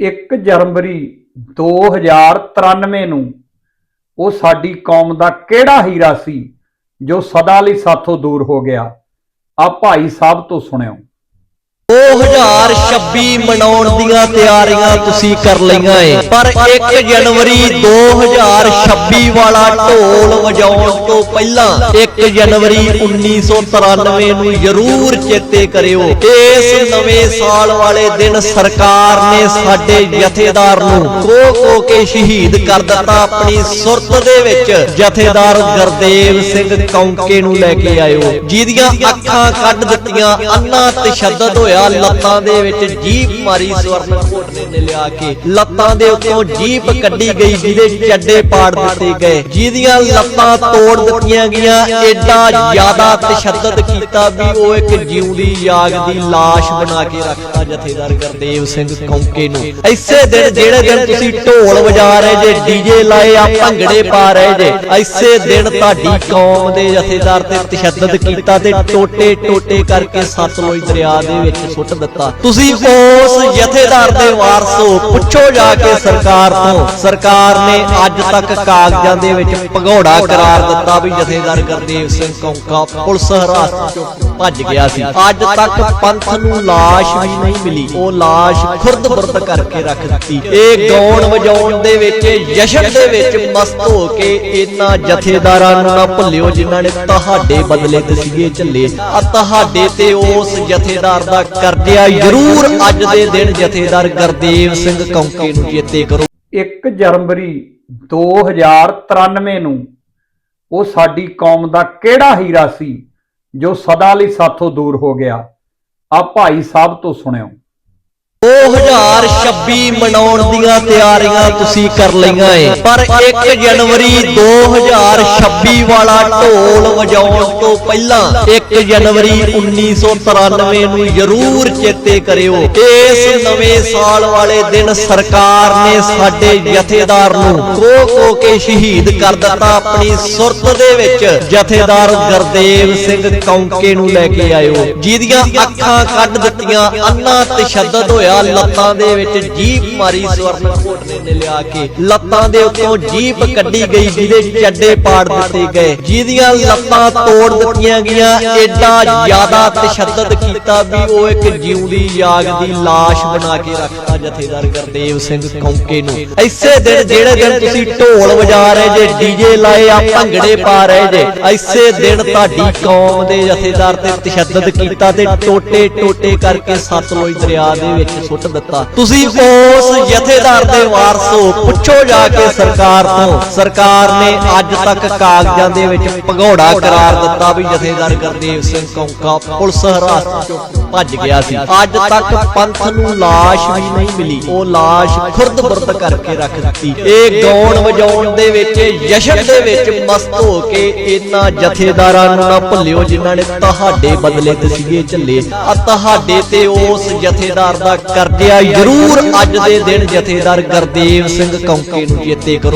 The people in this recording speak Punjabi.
1 ਜਨਵਰੀ 2093 ਨੂੰ ਉਹ ਸਾਡੀ ਕੌਮ ਦਾ ਕਿਹੜਾ ਹੀਰਾ ਸੀ ਜੋ ਸਦਾ ਲਈ ਸਾਥੋਂ ਦੂਰ ਹੋ ਗਿਆ? ਆ ਭਾਈ ਸਾਹਿਬ ਤੋਂ ਸੁਣਿਓ। 2026 ਮਨਾਉਣ ਦੀਆਂ ਤਿਆਰੀਆਂ ਤੁਸੀਂ ਕਰ ਲਈਆਂ ਏ। ਪਰ 1 ਜਨਵਰੀ 2026 ਵਾਲਾ ਢੋਲ ਵਜਾਉਣ ਤੋਂ ਪਹਿਲਾਂ 1 ਜਨਵਰੀ 1993 ਨੂੰ ਜ਼ਰੂਰ ਚੇਤੇ ਕਰਿਓ। ਇਸ ਨਵੇਂ ਸਾਲ ਵਾਲੇ ਦਿਨ ਸਰਕਾਰ ਨੇ ਸਾਡੇ ਜਥੇਦਾਰ ਨੂੰ ਕੋ ਕੋ ਕੇ ਸ਼ਹੀਦ ਕਰ ਦਿੱਤਾ ਆਪਣੀ ਸੁਰਤ ਦੇ ਵਿੱਚ। ਜਥੇਦਾਰ ਗੁਰਦੇਵ ਸਿੰਘ ਕੌਂਕੇ ਨੂੰ ਲੈ ਕੇ ਆਇਓ। ਜਿਹਦੀਆਂ ਅੱਖਾਂ ਕੱਢ ਦਿੱਤੀਆਂ, ਅੰਨਾ ਤਸ਼ੱਦਦ ਹੋਇਆ। ਲੱਤਾਂ ਦੇ ਵਿੱਚ ਜੀਪ ਮਾਰੀ ਸਵਰਨ ਕੋਟ ਨੇ ਲਿਆ ਕੇ। ਲੱਤਾਂ ਦੇ ਉੱਤੋਂ ਜੀਪ ਕੱਢੀ ਗਈ, ਜਿਹਦੇ ਚੱਡੇ ਪਾੜ ਦਿੱਤੇ ਗਏ। ਜਿਹਦੀਆਂ ਲੱਤਾਂ ਤੋੜ ਦਿੱਤੀਆਂ ਗਈਆਂ ਐਡਾ ਜ਼ਿਆਦਾ ਤਸ਼ੱਦਦ ਕੀਤਾ ਵੀ ਉਹ ਇੱਕ ਜਿਉਂਦੀ ਜਾਗਦੀ ਲਾਸ਼ ਬਣਾ ਕੇ ਰੱਖਤਾ ਜਥੇਦਾਰ ਗੁਰਦੇਵ ਸਿੰਘ ਕੌਂਕੇ ਨੂੰ। ਐਸੇ ਦਿਨ ਜਿਹੜੇ ਦਿਨ ਤੁਸੀਂ ਢੋਲ ਵਜਾ ਰਹੇ ਜੇ, ਡੀਜੇ ਲਾਏ ਆ, ਭੰਗੜੇ ਪਾ ਰਹੇ ਜੇ ਐਸੇ ਦਿਨ ਤੁਹਾਡੀ ਕੌਮ ਦੇ ਜਥੇਦਾਰ ਤੇ ਤਸ਼ੱਦਦ ਕੀਤਾ ਤੇ ਟੋਟੇ ਟੋਟੇ ਕਰਕੇ ਸਤਲੁਜ ਦਰਿਆ ਦੇ ਵਿੱਚ ਸੁੱਟ ਦਿੱਤਾ। ਤੁਸੀਂ ਉਸ ਜਥੇਦਾਰ ਦੇ ਵਾਰਸ ਪੁੱਛੋ ਜਾ ਕੇ ਸਰਕਾਰ ਤੋਂ। ਸਰਕਾਰ ਨੇ ਅੱਜ ਤੱਕ ਕਾਗਜ਼ਾਂ ਦੇ ਵਿੱਚ ਭਗੌੜਾ ਕਰਾਰ ਦਿੱਤਾ ਵੀ ਜਥੇਦਾਰ ਗੁਰਦੇਵ ਸਿੰਘ ਕੌਂਕਾ ਪੁਲਿਸ ਹਿਰਾਸਤ ਚੋਂ ਭੱਜ ਗਿਆ ਸੀ। ਅੱਜ ਤੱਕ ਪੰਥ ਨੂੰ ਲਾਸ਼ ਵੀ ਨਹੀਂ ਮਿਲੀ। ਉਹ ਲਾਸ਼ ਖੁਰਦ ਬੁਰਦ ਕਰਕੇ ਰੱਖ ਦਿੱਤੀ। ਇਹ ਗਾਉਣ ਵਜਾਉਣ ਦੇ ਵਿੱਚ, ਜਸ਼ਨ ਦੇ ਵਿੱਚ ਮਸਤ ਹੋ ਕੇ ਇਹਨਾਂ ਜਥੇਦਾਰਾਂ ਨੂੰ ਨਾ ਭੁੱਲਿਓ, ਜਿਨ੍ਹਾਂ ਨੇ ਤੁਹਾਡੇ ਬਦਲੇ ਤਸੀਹੇ ਝੱਲੇ। ਆ ਤੁਹਾਡੇ ਤੇ ਉਸ ਜਥੇਦਾਰ ਦਾ ਕਰਦਿਆ ਜ਼ਰੂਰ ਅੱਜ ਦੇ ਦਿਨ ਜਥੇਦਾਰ ਗੁਰਦੇਵ ਸਿੰਘ ਕੌਂਕੇ ਨੂੰ ਚੇਤੇ ਕਰੋ। 1 ਜਨਵਰੀ 2093 ਨੂੰ ਉਹ ਸਾਡੀ ਕੌਮ ਦਾ ਕਿਹੜਾ ਹੀਰਾ ਸੀ? ਜੋ ਸਦਾ ਲਈ ਸਾਥੋਂ ਦੂਰ ਹੋ ਗਿਆ ਆ ਭਾਈ ਸਾਹਿਬ ਤੋਂ ਸੁਣਿਓ। 2026 ਮਨਾਉਣ ਦੀਆਂ ਤਿਆਰੀਆਂ ਤੁਸੀਂ ਕਰ ਲਈਆਂ ਏ। ਪਰ 1 ਜਨਵਰੀ 2026 ਵਾਲਾ ਢੋਲ ਵਜਾਉਣ ਤੋਂ ਪਹਿਲਾਂ 1 ਜਨਵਰੀ 1993 ਨੂੰ ਜ਼ਰੂਰ ਚੇਤੇ ਕਰਿਓ। ਇਸ ਨਵੇਂ ਸਾਲ ਵਾਲੇ ਦਿਨ ਸਰਕਾਰ ਨੇ ਸਾਡੇ ਜਥੇਦਾਰ ਨੂੰ ਕੋ ਕੋ ਕੇ ਸ਼ਹੀਦ ਕਰ ਦਿੱਤਾ ਆਪਣੀ ਸੁਰਤ ਦੇ ਵਿੱਚ। ਜਥੇਦਾਰ ਗੁਰਦੇਵ ਸਿੰਘ ਕੌਂਕੇ ਨੂੰ ਲੈ ਕੇ ਆਇਓ। ਜਿਹਦੀਆਂ ਅੱਖਾਂ ਕੱਢ ਦਿੱਤੀਆਂ, ਅੰਨਾ ਤਸ਼ੱਦਦ ਹੋਇਆ। ਲੱਤਾਂ ਦੇ ਵਿੱਚ ਜੀਪ ਮਾਰੀ ਸਵਰਨ ਕੋਟ ਨੇ ਲਿਆ ਕੇ। ਲੱਤਾਂ ਦੇ ਉੱਤੋਂ ਜੀਪ ਕੱਢੀ ਗਈ, ਜਿਹਦੇ ਚੱਡੇ ਪਾੜ ਦਿੱਤੇ ਗਏ। ਜਿਹਦੀਆਂ ਲੱਤਾਂ ਤੋੜ ਦਿੱਤੀਆਂ ਗਈਆਂ ਐਡਾ ਜ਼ਿਆਦਾ ਤਸ਼ੱਦਦ ਕੀਤਾ ਵੀ ਉਹ ਇੱਕ ਜਿਉਂਦੀ ਜਾਗਦੀ ਲਾਸ਼ ਬਣਾ ਕੇ ਰੱਖਤਾ ਜਥੇਦਾਰ ਗੁਰਦੇਵ ਸਿੰਘ ਕੌਂਕੇ ਨੂੰ। ਐਸੇ ਦਿਨ ਜਿਹੜੇ ਦਿਨ ਤੁਸੀਂ ਢੋਲ ਵਜਾ ਰਹੇ ਜੇ, ਡੀਜੇ ਲਾਏ ਆ ਭੰਗੜੇ ਪਾ ਰਹੇ ਜੇ ਐਸੇ ਦਿਨ ਤੁਹਾਡੀ ਕੌਮ ਦੇ ਜਥੇਦਾਰ ਤੇ ਤਸ਼ੱਦਦ ਕੀਤਾ ਤੇ ਟੋਟੇ ਟੋਟੇ ਕਰਕੇ ਸਤਲੁਜ ਦਰਿਆ ਦੇ ਵਿੱਚ ਸੁੱਟ ਦਿੱਤਾ। ਤੁਸੀਂ ਉਸ ਜਥੇਦਾਰ ਦੇ ਵਾਰਸ ਹੋ ਪੁੱਛੋ ਜਾ ਕੇ ਸਰਕਾਰ ਤੋਂ। ਸਰਕਾਰ ਨੇ ਅੱਜ ਤੱਕ ਕਾਗਜ਼ਾਂ ਦੇ ਵਿੱਚ ਭਗੌੜਾ ਕਰਾਰ ਦਿੱਤਾ ਵੀ ਜਥੇਦਾਰ ਗੁਰਦੇਵ ਸਿੰਘ ਕੌਂਕਾ ਪੁਲਿਸ ਹਿਰਾਸਤ ਚੋਂ ਭੱਜ ਗਿਆ ਸੀ। ਅੱਜ ਤੱਕ ਪੰਥ ਨੂੰ ਲਾਸ਼ ਵੀ ਨਹੀਂ ਮਿਲੀ। ਉਹ ਲਾਸ਼ ਖੁਰਦ ਬੁਰਦ ਕਰਕੇ ਰੱਖ ਦਿੱਤੀ। ਇਹ ਗਾਉਣ ਵਜਾਉਣ ਦੇ ਵਿੱਚ ਜਸ਼ਨ ਦੇ ਵਿੱਚ ਮਸਤ ਹੋ ਕੇ ਇਹਨਾਂ ਜਥੇਦਾਰਾਂ ਨੂੰ ਨਾ ਭੁੱਲਿਓ ਜਿਨ੍ਹਾਂ ਨੇ ਤੁਹਾਡੇ ਬਦਲੇ ਤਸੀਹੇ ਝੱਲੇ। ਆ ਤੁਹਾਡੇ ਤੇ ਉਸ ਜਥੇਦਾਰ ਦਾ ਕਰਜ਼ਾ ਜ਼ਰੂਰ ਅੱਜ ਦੇ ਦਿਨ ਜਥੇਦਾਰ ਗੁਰਦੇਵ ਸਿੰਘ ਕੌਂਕੇ ਨੂੰ ਚੇਤੇ ਕਰੋ।